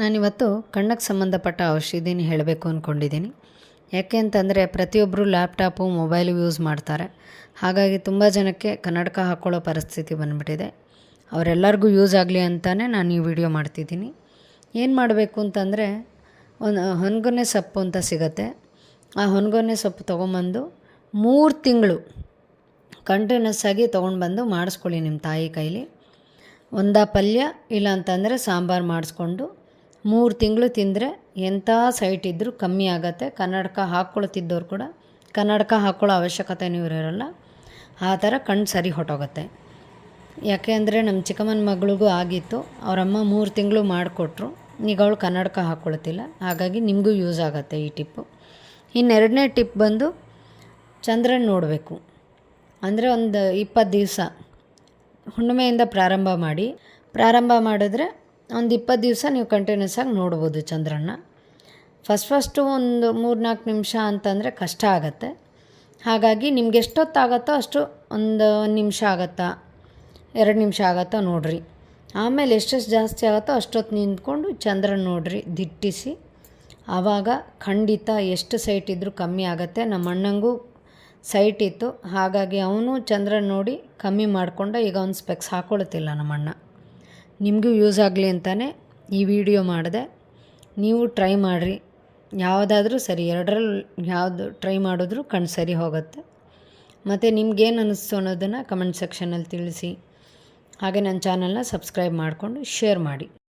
ನಾನಿವತ್ತು ಕಣ್ಣಕ್ಕೆ ಸಂಬಂಧಪಟ್ಟ ಔಷಧಿನ ಹೇಳಬೇಕು ಅಂದ್ಕೊಂಡಿದ್ದೀನಿ ಯಾಕೆ ಅಂತಂದರೆ ಪ್ರತಿಯೊಬ್ಬರು ಲ್ಯಾಪ್ಟಾಪು, ಮೊಬೈಲು ಯೂಸ್ ಮಾಡ್ತಾರೆ. ಹಾಗಾಗಿ ತುಂಬ ಜನಕ್ಕೆ ಕನ್ನಡಕ ಹಾಕ್ಕೊಳ್ಳೋ ಪರಿಸ್ಥಿತಿ ಬಂದುಬಿಟ್ಟಿದೆ. ಅವರೆಲ್ಲರಿಗೂ ಯೂಸ್ ಆಗಲಿ ಅಂತಲೇ ನಾನು ಈ ವಿಡಿಯೋ ಮಾಡ್ತಿದ್ದೀನಿ. ಏನು ಮಾಡಬೇಕು ಅಂತಂದರೆ, ಒಂದು ಹೊನ್ಗೊನೆ ಸೊಪ್ಪು ಅಂತ ಸಿಗತ್ತೆ. ಆ ಹೊನ್ಗೊನೆ ಸೊಪ್ಪು ತೊಗೊಂಬಂದು ಮೂರು ತಿಂಗಳು ಕಂಟಿನ್ಯೂಸ್ ಆಗಿ ತೊಗೊಂಡು ಬಂದು ಮಾಡಿಸ್ಕೊಳ್ಳಿ ನಿಮ್ಮ ತಾಯಿ ಕೈಲಿ. ಒಂದ ಪಲ್ಯ ಇಲ್ಲ ಅಂತಂದರೆ ಸಾಂಬಾರು ಮಾಡಿಸ್ಕೊಂಡು ಮೂರು ತಿಂಗಳು ತಿಂದರೆ ಎಂಥ ಸೈಟ್ ಇದ್ದರೂ ಕಮ್ಮಿ ಆಗುತ್ತೆ. ಕನ್ನಡಕ ಹಾಕ್ಕೊಳ್ತಿದ್ದವ್ರು ಕೂಡ ಕನ್ನಡಕ ಹಾಕ್ಕೊಳ್ಳೋ ಅವಶ್ಯಕತೆನೂ ಇರೋಲ್ಲ. ಆ ಥರ ಕಣ್ಣು ಸರಿ ಹೊಟ್ಟೋಗುತ್ತೆ ಯಾಕೆ ಅಂದರೆ ನಮ್ಮ ಚಿಕ್ಕಮ್ಮನ ಮಗಳಿಗೂ ಆಗಿತ್ತು. ಅವರಮ್ಮ ಮೂರು ತಿಂಗಳು ಮಾಡಿಕೊಟ್ರು. ಈಗ ಅವಳು ಕನ್ನಡಕ ಹಾಕ್ಕೊಳ್ತಿಲ್ಲ. ಹಾಗಾಗಿ ನಿಮಗೂ ಯೂಸ್ ಆಗುತ್ತೆ ಈ ಟಿಪ್ಪು ಇನ್ನೆರಡನೇ ಟಿಪ್ ಬಂದು ಚಂದ್ರನ ನೋಡಬೇಕು. ಅಂದರೆ ಒಂದು ಇಪ್ಪತ್ತು ದಿವಸ ಹುಣ್ಣಿಮೆಯಿಂದ ಪ್ರಾರಂಭ ಮಾಡಿ. ಪ್ರಾರಂಭ ಮಾಡಿದ್ರೆ ಒಂದು ಇಪ್ಪತ್ತು ದಿವಸ ನೀವು ಕಂಟಿನ್ಯೂಸ್ ಆಗಿ ನೋಡ್ಬೋದು ಚಂದ್ರನ ಫಸ್ಟ್ ಫಸ್ಟು ಒಂದು ಮೂರು ನಾಲ್ಕು ನಿಮಿಷ ಅಂತಂದರೆ ಕಷ್ಟ ಆಗುತ್ತೆ. ಹಾಗಾಗಿ ನಿಮ್ಗೆ ಎಷ್ಟೊತ್ತಾಗತ್ತೋ ಅಷ್ಟು ಒಂದು ಒಂದು ನಿಮಿಷ ಆಗತ್ತಾ? ಎರಡು ನಿಮಿಷ ಆಗತ್ತಾ ನೋಡ್ರಿ. ಆಮೇಲೆ ಎಷ್ಟೆಷ್ಟು ಜಾಸ್ತಿ ಆಗುತ್ತೋ ಅಷ್ಟೊತ್ತು ನಿಂತ್ಕೊಂಡು ಚಂದ್ರನ ನೋಡ್ರಿ, ದಿಟ್ಟಿಸಿ. ಆವಾಗ ಖಂಡಿತ ಎಷ್ಟು ಸೈಟ್ ಇದ್ದರೂ ಕಮ್ಮಿ ಆಗುತ್ತೆ. ನಮ್ಮ ಅಣ್ಣಂಗೂ ಸೈಟ್ ಇತ್ತು. ಹಾಗಾಗಿ ಅವನು ಚಂದ್ರನ ನೋಡಿ ಕಮ್ಮಿ ಮಾಡಿಕೊಂಡ ಈಗ ಅವ್ನು ಸ್ಪೆಕ್ಸ್ ಹಾಕ್ಕೊಳ್ತಿಲ್ಲ ನಮ್ಮ ಅಣ್ಣ ನಿಮಗೂ ಯೂಸ್ ಆಗಲಿ ಅಂತಲೇ ಈ ವಿಡಿಯೋ ಮಾಡಿದೆ. ನೀವು ಟ್ರೈ ಮಾಡಿರಿ. ಯಾವುದಾದ್ರೂ ಸರಿ ಎರಡರಲ್ಲಿ ಯಾವುದು ಟ್ರೈ ಮಾಡಿದ್ರೂ ಕಣ್ಣು ಸರಿ ಹೋಗುತ್ತೆ. ಮತ್ತು ನಿಮ್ಗೇನು ಅನ್ನಿಸ್ತು ಅನ್ನೋದನ್ನು ಕಮೆಂಟ್ ಸೆಕ್ಷನಲ್ಲಿ ತಿಳಿಸಿ. ಹಾಗೆ ನನ್ನ ಚಾನಲ್ನ ಸಬ್ಸ್ಕ್ರೈಬ್ ಮಾಡಿಕೊಂಡು ಶೇರ್ ಮಾಡಿ.